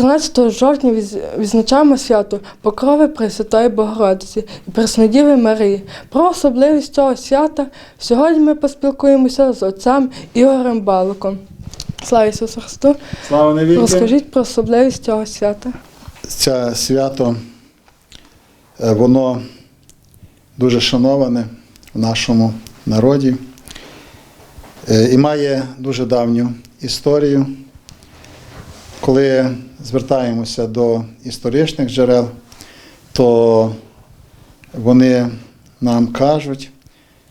13 жовтня відзначаємо свято Покрови Пресвятої Богородиці і Преснодіви Марії. Про особливість цього свята сьогодні ми поспілкуємося з отцем Ігорем Балуком. Слава Ісусу Христу! Слава навіки! Розкажіть про особливість цього свята. Це свято, е, воно дуже шановане в нашому народі е, і має дуже давню історію. Коли звертаємося до історичних джерел, то вони нам кажуть,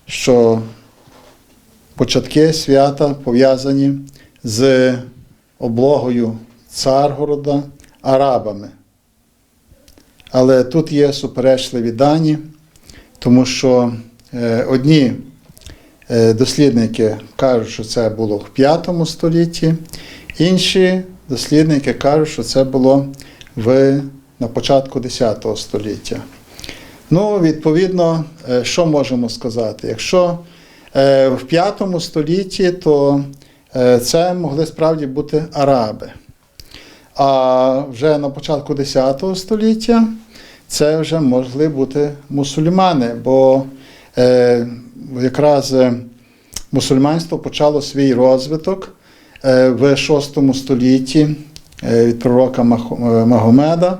що початки свята пов'язані з облогою Царгорода арабами. Але тут є суперечливі дані, тому що е, одні е, дослідники кажуть, що це було в 5 столітті, інші дослідники кажуть, що це було в, на початку 10 століття. Ну, відповідно, е, що можемо сказати? Якщо е, в 5 столітті, то е, це могли справді бути араби. А вже на початку 10 століття це вже могли бути мусульмани, бо якраз мусульманство почало свій розвиток в 6 столітті е, від пророка е, Магомеда.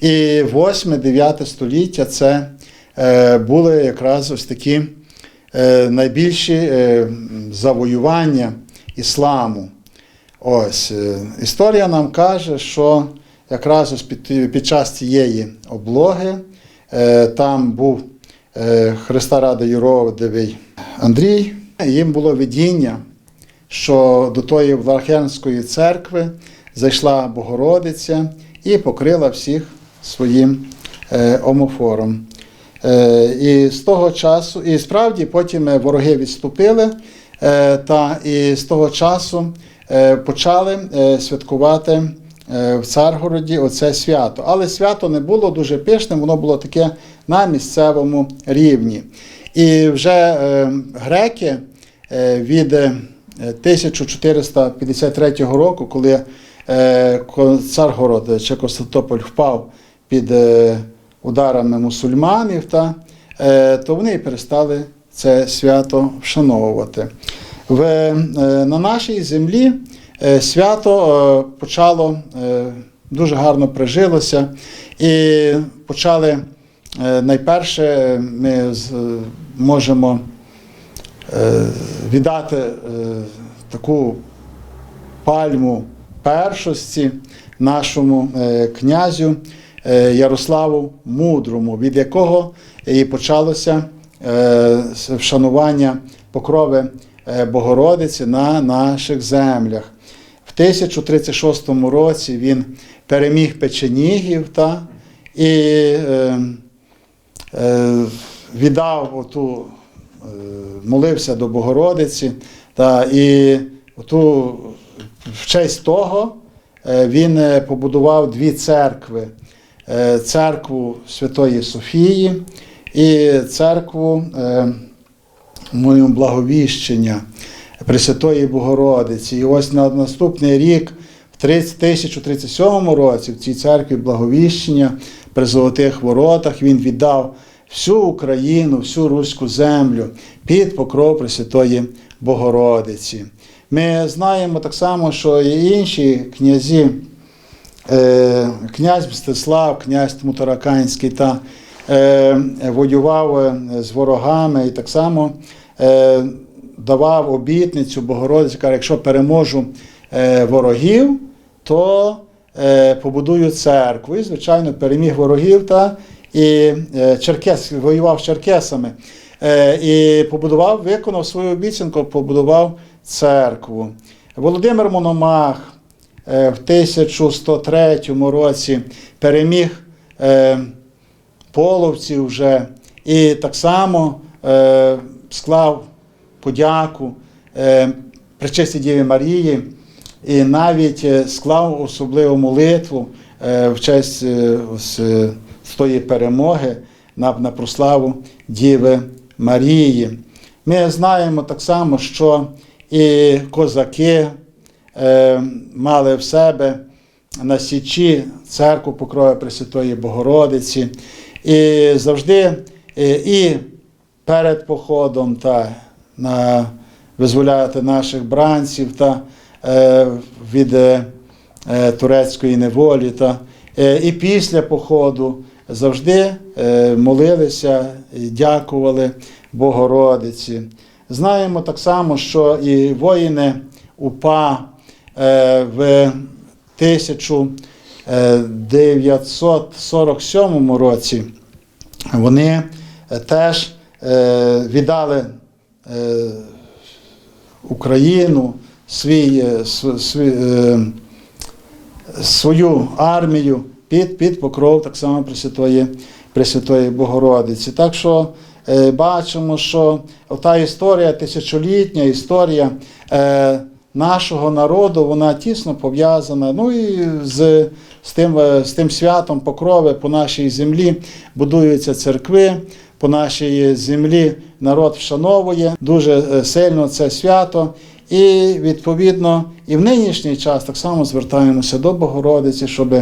І 8-9 століття це е, були якраз ось такі е, найбільші е, завоювання ісламу. Ось е, історія нам каже, що якраз ось під, під час цієї облоги е, там був е, Христа Ради Юровдевий Андрій. Їм було видіння, що до тої Влахенської церкви зайшла Богородиця і покрила всіх своїм е, омофором. Е, І з того часу, і справді потім е, вороги відступили, та і з того часу почали святкувати в Царгороді оце свято. Але свято не було дуже пишним, воно було таке на місцевому рівні. І вже греки від 1453 року, коли е, Царгород чи Константинополь впав під е, ударами мусульманів, та, е, то вони перестали це свято вшановувати. В, е, на нашій землі е, свято е, почало е, дуже гарно прижилося і почали е, найперше е, ми е, можемо е, віддати е, таку пальму першості нашому е, князю е, Ярославу Мудрому, від якого і почалося е, вшанування покрови е, Богородиці на наших землях. В 1036 році він переміг печенігів та, і е, е, віддав оту, е, молився до Богородиці, та, і оту, в честь того е, він е, побудував дві церкви: Е, церкву Святої Софії і церкву е, благовіщення Пресвятої Богородиці. І ось на наступний рік, в 1037 році, в цій церкві благовіщення при Золотих Воротах він віддав всю Україну, всю руську землю під покров Пресвятої Богородиці. Ми знаємо так само, що і інші князі, е, князь Мстислав, князь Тмутараканський та е, воював е, з ворогами і так само давав обітницю Богородиці, каже, якщо переможу ворогів, то побудую церкву. І, звичайно, переміг ворогів та і е, Черкес, воював з черкесами. Е, і побудував, виконав свою обіцянку, побудував церкву. Володимир Мономах е, в 1103 році переміг половців вже і так само склав подяку Пречистій Діві Марії і навіть склав особливу молитву в честь ось, з тої перемоги на, на прославу Діви Марії. Ми знаємо так само, що і козаки е, мали в себе на Січі церкву Покрови Пресвятої Богородиці. І завжди е, і перед походом та на визволяти наших бранців та е, від е, турецької неволі. Та, е, і після походу завжди е, молилися дякували Богородиці. Знаємо так само, що і воїни УПА е, в 1947 році вони е, теж е, віддали е, Україну, свій, е, свій, е, свою армію під, під покров так само Пресвятої, Пресвятої Богородиці. Так що е, бачимо, що та історія, тисячолітня історія е, нашого народу, вона тісно пов'язана. Ну і з, з, тим, е, з тим святом покрови по нашій землі будуються церкви. По нашій землі народ вшановує дуже е, сильно це свято. І відповідно і в нинішній час так само звертаємося до Богородиці, щоб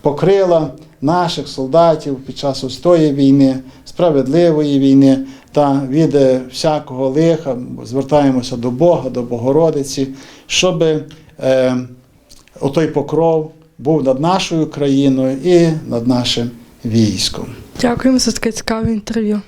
покрила наших солдатів під час ось тої війни, справедливої війни та від е, всякого лиха. Звертаємося до Бога, до Богородиці, щоб е, отой покров був над нашою країною і над нашим військом. Дякуємо за таке цікаве інтерв'ю.